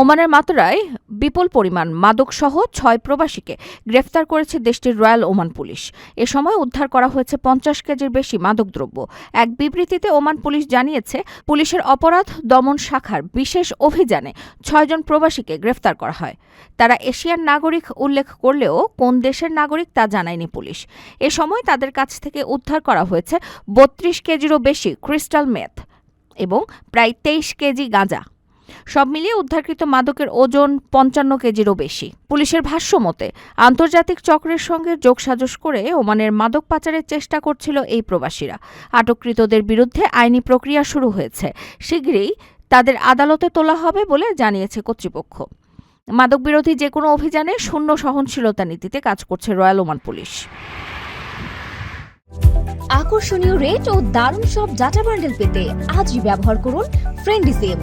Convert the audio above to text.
ওমানের মাত্রায় বিপুল পরিমাণ মাদকসহ ছয় প্রবাসীকে গ্রেফতার করেছে দেশটির রয়্যাল ওমান পুলিশ। এ সময় উদ্ধার করা হয়েছে পঞ্চাশ কেজির বেশি মাদকদ্রব্য। এক বিবৃতিতে ওমান পুলিশ জানিয়েছে, পুলিশের অপরাধ দমন শাখার বিশেষ অভিযানে ছয়জন প্রবাসীকে গ্রেফতার করা হয়। তারা এশিয়ান নাগরিক উল্লেখ করলেও কোন দেশের নাগরিক তা জানায়নি পুলিশ। এ সময় তাদের কাছ থেকে উদ্ধার করা হয়েছে বত্রিশ কেজিরও বেশি ক্রিস্টাল মেথ এবং প্রায় তেইশ কেজি গাঁজা। সব মিলিয়ে উদ্ধারকৃত মাদকের ওজন পঞ্চান্ন কেজিরও বেশি। পুলিশের ভাষ্য মতে, আন্তর্জাতিক চক্রের সঙ্গে যোগসাজশ করে ওমানের মাদক পাচারের চেষ্টা করছিল এই প্রবাসীরা। আটককৃতদের বিরুদ্ধে আইনি প্রক্রিয়া শুরু হয়েছে। শীঘ্রই তাদের আদালতে তোলা হবে বলে জানিয়েছে কর্তৃপক্ষ। মাদক বিরোধী যে কোনো অভিযানে শূন্য সহনশীলতা নীতিতে কাজ করছে রয়্যাল ওমান পুলিশ। আকর্ষণীয় রেট ও দারুণ সব ডাটা বান্ডেল পেতে আজই ব্যবহার করুন ফ্রেন্ডি সিম।